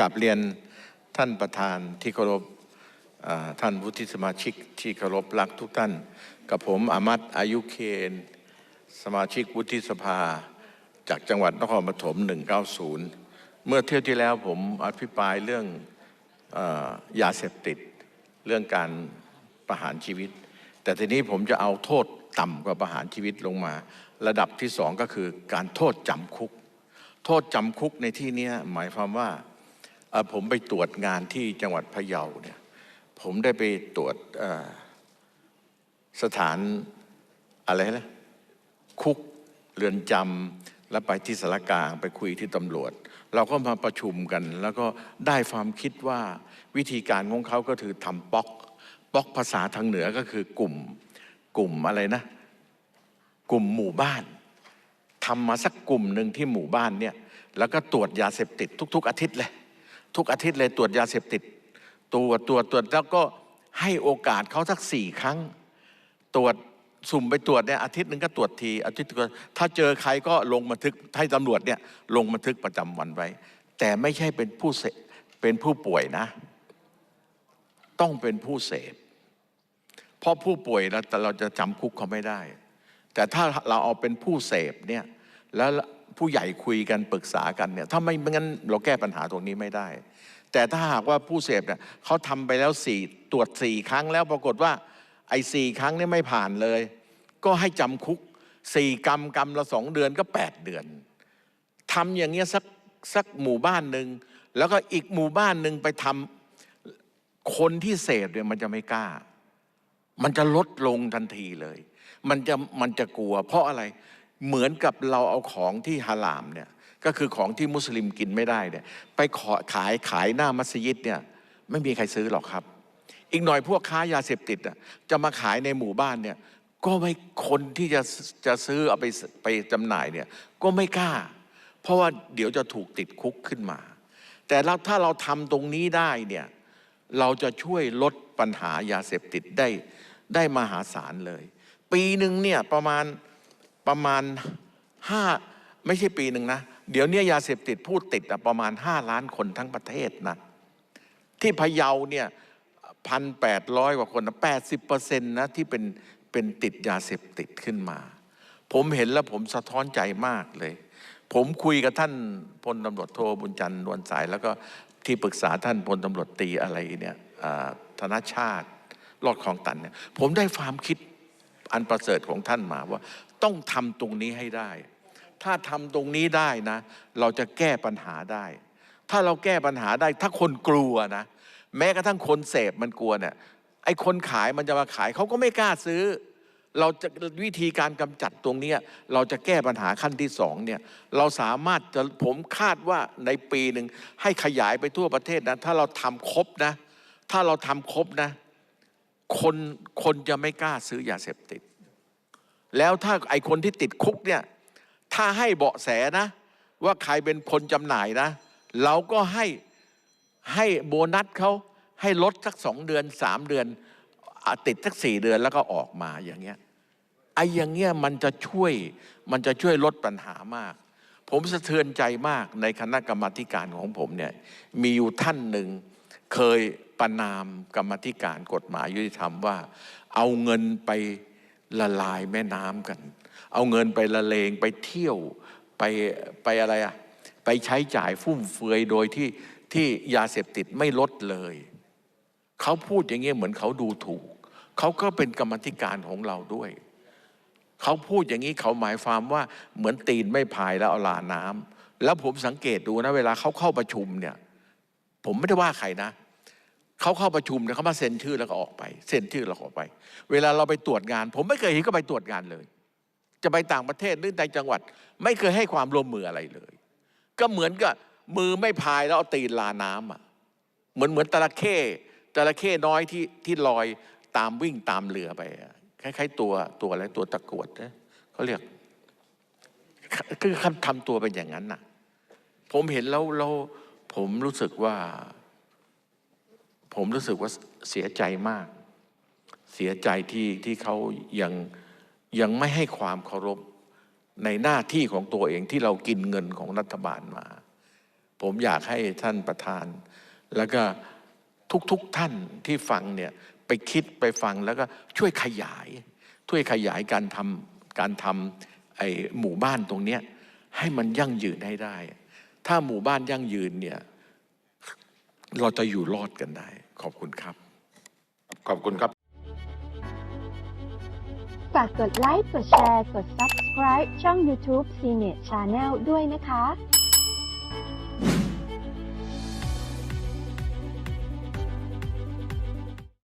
กลับเรียนท่านประธานที่เคารพท่านวุฒิสมาชิกที่เคารพรักทุกท่าน กับผมอามัตอายุเคนสมาชิกวุฒิสภา จากจังหวัดนครปฐม 190 เมื่อเที่ยวที่แล้วผมอภิปรายเรื่องอยาเสพติด เรื่องการประหารชีวิต แต่ทีนี้ผมจะเอาโทษต่ำกว่าประหารชีวิตลงมา ระดับที่สองก็คือการโทษจำคุก โทษจำคุกในที่นี้หมายความว่า ผมไปตรวจงานที่จังหวัดพะเยาเนี่ยผมได้ไปตรวจสถานอะไรนะคุกเรือนจำแล้วไปที่สารกลางไปคุยที่ตำรวจ เราก็มาประชุมกัน แล้วก็ได้ความคิดว่าวิธีการของเขาก็คือทำป๊อกป๊อกภาษาทางเหนือก็คือกลุ่มกลุ่มอะไรนะ กลุ่มหมู่บ้านทำมาสักกลุ่มหนึ่งที่หมู่บ้านเนี่ยแล้วก็ตรวจยาเสพติดทุก ๆ อาทิตย์เลย ทุกอาทิตย์เลยตรวจยาเสพติดตรวจตรวจตรวจแล้วก็ให้โอกาสเขาสักสี่ครั้ง ตรวจสุ่มไปตรวจเนี่ยอาทิตย์หนึ่งก็ตรวจทีอาทิตย์ถ้าเจอใครก็ลงบันทึกให้ตำรวจเนี่ยลงบันทึกประจำวันไว้ แต่ไม่ใช่เป็นผู้เสพเป็นผู้ป่วยนะ ต้องเป็นผู้เสพเพราะผู้ป่วยเราเราจะจำคุกเขาไม่ได้ แต่ถ้าเราเอาเป็นผู้เสพเนี่ยแล้ว ผู้ใหญ่คุยกันปรึกษากันเนี่ยถ้าไม่งั้นเราแก้ปัญหาตรงนี้ไม่ได้ แต่ถ้าหากว่าผู้เสพเนี่ยเขาทำไปแล้วสี่ตรวจสี่ครั้งแล้วปรากฏว่าไอ้สี่ครั้งนี่ไม่ผ่านเลย ก็ให้จำคุกสี่กรรมกรรมละสองเดือนก็แปดเดือนทำอย่างเงี้ยสักสักหมู่บ้านหนึ่งแล้วก็อีกหมู่บ้านหนึ่งไปทำคนที่เสพเนี่ยมันจะไม่กล้า มันจะลดลงทันทีเลย มันจะมันจะกลัว เพราะอะไร เหมือนกับเราเอาของที่ฮาลามเนี่ยก็คือของที่มุสลิมกินไม่ได้เนี่ยไปขอขายขายหน้ามัสยิดเนี่ยไม่มีใครซื้อหรอกครับ อีกหน่อยพวกค้ายาเสพติดอะจะมาขายในหมู่บ้านเนี่ยก็ไม่คนที่จะจะซื้อเอาไปไปจำหน่ายเนี่ยก็ไม่กล้า เพราะว่าเดี๋ยวจะถูกติดคุกขึ้นมา แต่ถ้าเราทำตรงนี้ได้เนี่ยเราจะช่วยลดปัญหายาเสพติดได้ได้มหาศาลเลย ปีหนึ่งเนี่ยประมาณ ประมาณห้าไม่ใช่ปีหนึ่งนะ เดี๋ยวเนี้ยาเสพติดผู้ติดอะประมาณห้าล้านคนทั้งประเทศนะที่พะเยาเนี่ยพันแปดร้อยกว่าคนนะแปดสิบเปอร์เซ็นต์นะที่เป็นเป็นติดยาเสพติดขึ้นมา ผมเห็นแล้วผมสะท้อนใจมากเลย ผมคุยกับท่านพลตำรวจโทบุญจันทร์นวลสาย แล้วก็ที่ปรึกษาท่านพลตำรวจตีอะไรเนี่ยธนชาติรอดคลองตันเนี่ยผมได้ความคิด อันประเสริฐของท่านมาว่า ต้องทำตรงนี้ให้ได้ ถ้าทำตรงนี้ได้นะ เราจะแก้ปัญหาได้ ถ้าเราแก้ปัญหาได้ ถ้าคนกลัวนะ แม้กระทั่งคนเสพมันกลัวเนี่ยไอ้คนขายมันจะมาขายเขาก็ไม่กล้าซื้อ เราจะวิธีการกำจัดตรงนี้เราจะแก้ปัญหาขั้นที่สองเนี่ยเราสามารถจะผมคาดว่าในปีหนึ่งให้ขยายไปทั่วประเทศนะถ้าเราทำครบนะ ถ้าเราทำครบนะ คนคนจะไม่กล้าซื้อยาเสพติด แล้วถ้าไอคนที่ติดคุกเนี่ย ถ้าให้เบาะแสนะ ว่าใครเป็นคนจำหน่ายนะ เราก็ให้ให้โบนัสเขาให้ลดสักสองเดือนสามเดือนอติดสักสี่เดือนแล้วก็ออกมาอย่างเงี้ยไอ้อย่างเงี้ยมันจะช่วยมันจะช่วยลดปัญหามาก ผมสะเทือนใจมากในคณะกรรมาธิการของผมเนี่ยมีอยู่ท่านหนึ่งเคย ประนามกรรมธิการกฎหมายยุติธรรมว่า เอาเงินไปละลายแม่น้ำกัน เอาเงินไปละเลงไปเที่ยวไปไปอะไรอะไปใช้จ่ายฟุ่มเฟือยโดยที่ที่ยาเสพติดไม่ลดเลย เขาพูดอย่างเงี้ยเหมือนเขาดูถูก เขาก็เป็นกรรมธิการของเราด้วย เขาพูดอย่างนี้เขาหมายความว่าเหมือนตีนไม่พายแล้วเอาลาน้ำแล้วผมสังเกตดูนะ เวลาเขาเข้าประชุมเนี่ย ผมไม่ได้ว่าใครนะ เขาเข้าประชุมเนี่ยเขามาเซ็นชื่อแล้วก็ออกไป เซ็นชื่อแล้วออกไป เวลาเราไปตรวจงาน ผมไม่เคยเห็นก็ไปตรวจงานเลย จะไปต่างประเทศหรือในจังหวัด ไม่เคยให้ความร่วมมืออะไรเลย ก็เหมือนกับมือไม่พายแล้วเอาตีนลาน้ำอะเหมือนเหมือนตะละเข้ตะละเข้น้อยที่ที่ลอยตามวิ่งตามเรือไปอะคล้ายๆตัวตัวอะไรตัวตะกรวดนะเขาเรียกคือคำทำตัวเป็นอย่างนั้นน่ะ ผมเห็นแล้วแล้วผมรู้สึกว่า ผมรู้สึกว่าเสียใจมาก เสียใจที่ที่เขายังยังไม่ให้ความเคารพในหน้าที่ของตัวเองที่เรากินเงินของรัฐบาลมา ผมอยากให้ท่านประธาน แล้วก็ทุกๆท่านที่ฟังเนี่ยไปคิดไปฟังแล้วก็ช่วยขยาย ช่วยขยายการทำการทำไอหมู่บ้านตรงเนี้ยให้มันยั่งยืนให้ได้ ถ้าหมู่บ้านยั่งยืนเนี่ย เราจะอยู่รอดกันได้ ขอบคุณครับ ขอบคุณครับ ฝากกดไลค์ กดแชร์ กด Subscribe ช่อง YouTube CNET Channel ด้วยนะคะ